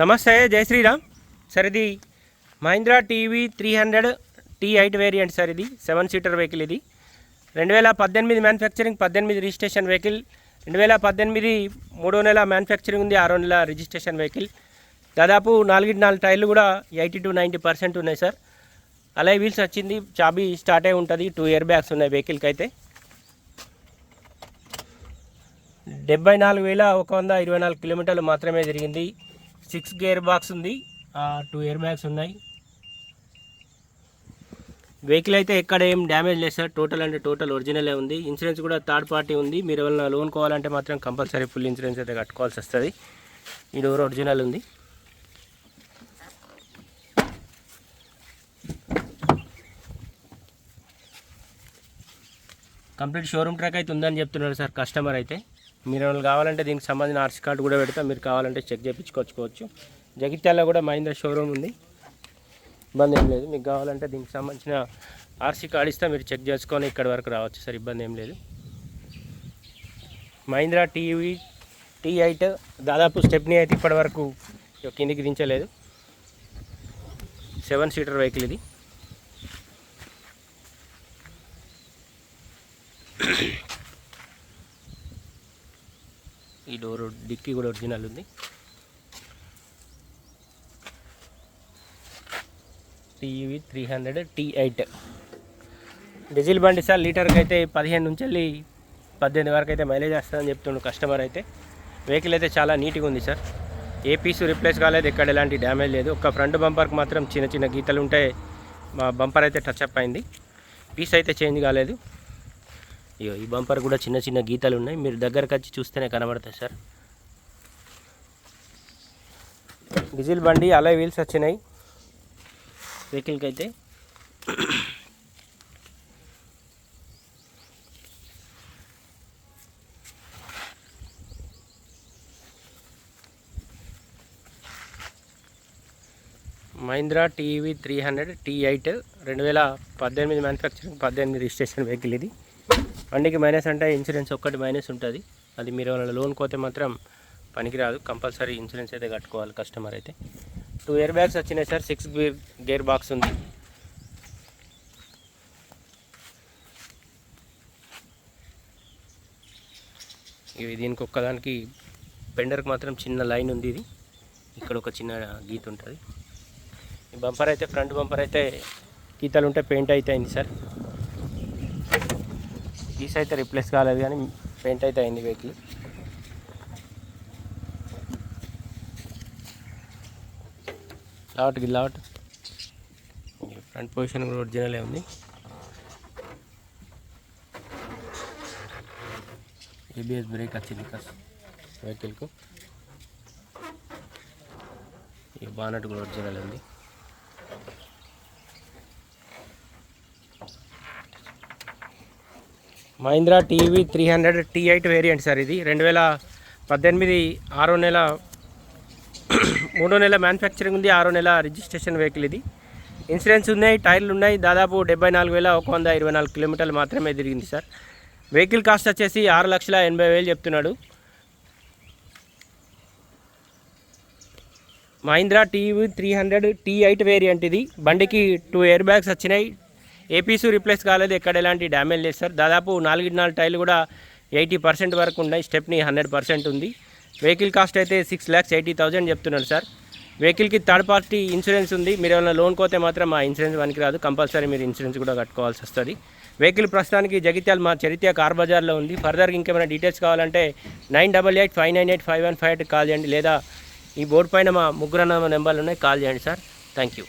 నమస్తే జై శ్రీరామ్. సార్ ఇది Mahindra TV three hundred T eight variant sir ఇది సెవెన్ సీటర్ వెహికల్ ఇది. రెండు వేల పద్దెనిమిది మ్యానుఫ్యాక్చరింగ్ పద్దెనిమిది రిజిస్ట్రేషన్ వెహికల్ రెండు వేల పద్దెనిమిది మూడో నెల మ్యానుఫ్యాక్చరింగ్ ఉంది ఆరో నెల రిజిస్ట్రేషన్ వెహికల్. దాదాపు నాలుగు నాలుగు టైర్లు కూడా ఎయిటీ టు నైంటీ పర్సెంట్ ఉన్నాయి సార్. అలాగే వీల్స్ వచ్చింది చాబీ స్టార్ట్ అయి ఉంటుంది టూ ఇయర్ బ్యాగ్స్ ఉన్నాయి వెహికల్కి అయితే డెబ్బై నాలుగు వేల ఒక వంద ఇరవై నాలుగు కిలోమీటర్లు మాత్రమే జరిగింది. సిక్స్ గేర్ బాక్స్ ఉంది. టూ ఇయర్ బ్యాగ్స్ ఉన్నాయి. వెహికల్ అయితే ఎక్కడ ఏం డ్యామేజ్ లేదు సార్. టోటల్ అంటే టోటల్ ఒరిజినలే ఉంది. ఇన్సూరెన్స్ కూడా థర్డ్ పార్టీ ఉంది. మీరు ఎవరైనా లోన్ కావాలంటే మాత్రం కంపల్సరీ ఫుల్ ఇన్సూరెన్స్ అయితే కట్టుకోవాల్సి వస్తుంది. ఈ డోర్ ఒరిజినల్ ఉంది. కంప్లీట్ షోరూమ్ ట్రాక్ అయితే ఉందని చెప్తున్నారు సార్ కస్టమర్ అయితే. మీరు ఏమైనా కావాలంటే దీనికి సంబంధించిన ఆర్సీ కార్డు కూడా పెడతాం. మీరు కావాలంటే చెక్ చేయించుకొచ్చుకోవచ్చు జగిత్యాల కూడా మహీంద్రా షోరూమ్ ఉంది. ఇబ్బంది ఏం లేదు. మీకు కావాలంటే దీనికి సంబంధించిన ఆర్సీ కార్డు ఇస్తే. మీరు చెక్ చేసుకొని ఇక్కడ వరకు రావచ్చు. సార్ ఇబ్బంది ఏం లేదు. మహీంద్రా టీవీ టీ ఎయిట్ దాదాపు స్టెప్నీ అయితే ఇప్పటి వరకు కిందికి దించలేదు. సెవెన్ సీటర్ వెహికల్ ఇది. ఈ డోర్ డిక్కీ కూడా ఒరిజినల్ ఉంది. TV three hundred T eight. Diesel బండి సార్ లీటర్కి అయితే పదిహేను నుంచి వెళ్ళి పద్దెనిమిది వరకు అయితే మైలేజ్ వస్తుందని చెప్తుండు కస్టమర్ అయితే. వెహికల్ అయితే చాలా నీట్గా ఉంది సార్. ఏ పీసు రిప్లేస్ కాలేదు ఎక్కడ ఎలాంటి డ్యామేజ్ లేదు. ఒక ఫ్రంట్ బంపర్కి మాత్రం చిన్న చిన్న గీతలు ఉంటే మా బంపర్ అయితే టచ్ అప్ అయింది. పీస్ అయితే చేంజ్ కాలేదు. ఇగో ఈ బంపర్ కూడా చిన్న చిన్న గీతలు ఉన్నాయి. మీరు దగ్గరకు వచ్చి చూస్తేనే కనబడతాయి సార్. డీజిల్ బండి అలా వీల్స్ వచ్చినాయి. వెహికల్కి అయితే Mahindra TV three hundred T eight రెండు వేల పద్దెనిమిది మ్యానుఫ్యాక్చరింగ్ పద్దెనిమిది రిజిస్ట్రేషన్ వెహికల్ ఇది. బండికి మైనస్ అంటే ఇన్సూరెన్స్ ఒక్కటి మైనస్ ఉంటుంది. అది మీరు ఏమైనా లోన్ కోతే మాత్రం పనికిరాదు. కంపల్సరీ ఇన్సూరెన్స్ అయితే కట్టుకోవాలి కస్టమర్ అయితే. టూ ఇయర్ బ్యాగ్స్ వచ్చినాయి sir. Six gear gear box ఉంది. ఇవి దీనికి ఒక్కదానికి పెండర్కి మాత్రం చిన్న లైన్ ఉంది ఇది. ఇక్కడ ఒక చిన్న గీత ఉంటుంది. ఈ బంపర్ అయితే ఫ్రంట్ బంపర్ అయితే గీతలు ఉంటే పెయింట్ అయితే అయింది సార్. పీస్ అయితే రిప్లేస్ కాలేదు కానీ పెయింట్ అయితే అయింది వెహికల్ లావట్ గిల్లావట్ ఫ్రంట్ పొజిషన్ కూడా ఒరిజినలే ఉంది. ఏబిఎస్ బ్రేక్ వచ్చింది కస్ వెహికల్కు ఈ బానట్ కూడా ఒరిజినల్ ఉంది. Mahindra TV three hundred T eight variant sir ఇది. రెండు వేల పద్దెనిమిది ఆరో నెల మూడో నెల మ్యానుఫ్యాక్చరింగ్ ఉంది ఆరో నెల రిజిస్ట్రేషన్ వెహికల్ ఇది. ఇన్సూరెన్స్ ఉన్నాయి టైర్లు ఉన్నాయి దాదాపు డెబ్బై నాలుగు వేల ఒక వంద ఇరవై నాలుగు కిలోమీటర్లు మాత్రమే తిరిగింది సార్. వెహికల్ కాస్ట్ వచ్చేసి ఆరు లక్షల ఎనభై వేలు చెప్తున్నాడు. Mahindra TV three hundred T eight variant ఇది. బండికి టూ ఎయిర్ బ్యాగ్స్ వచ్చినాయి ఏపీసు రీప్లేస్ కాలేదు ఎక్కడ ఎలాంటి డ్యామేజ్ లేదు సార్. దాదాపు నాలుగు నాలుగు టైర్లు కూడా ఎయిటీ పర్సెంట్ వరకు ఉన్నాయి. స్టెప్ని హండ్రెడ్ పర్సెంట్ ఉంది. వెహికల్ కాస్ట్ అయితే సిక్స్ ల్యాక్స్ ఎయిటీ థౌజండ్ చెప్తున్నాడు సార్. వెహికల్కి థర్డ్ పార్టీ ఇన్సూరెన్స్ ఉంది. మీరు ఏమైనా లోన్ కోతే మాత్రం మా ఇన్సూరెన్స్ పనికి రాదు. కంపల్సరీ మీరు ఇన్సూరెన్స్ కూడా కట్టుకోవాల్సి వస్తుంది. వెహికల్ ప్రస్తుతానికి జగిత్యాల మా చరిత్ర కార్ బజార్లో ఉంది. ఫర్దర్గా ఇంకేమైనా డీటెయిల్స్ కావాలంటే nine double eight five nine eight five one five eight call చేయండి. లేదా ఈ బోర్డు పైన మా ముగ్గురు నెంబర్లు ఉన్నాయి. కాల్ చేయండి సార్. Thank you.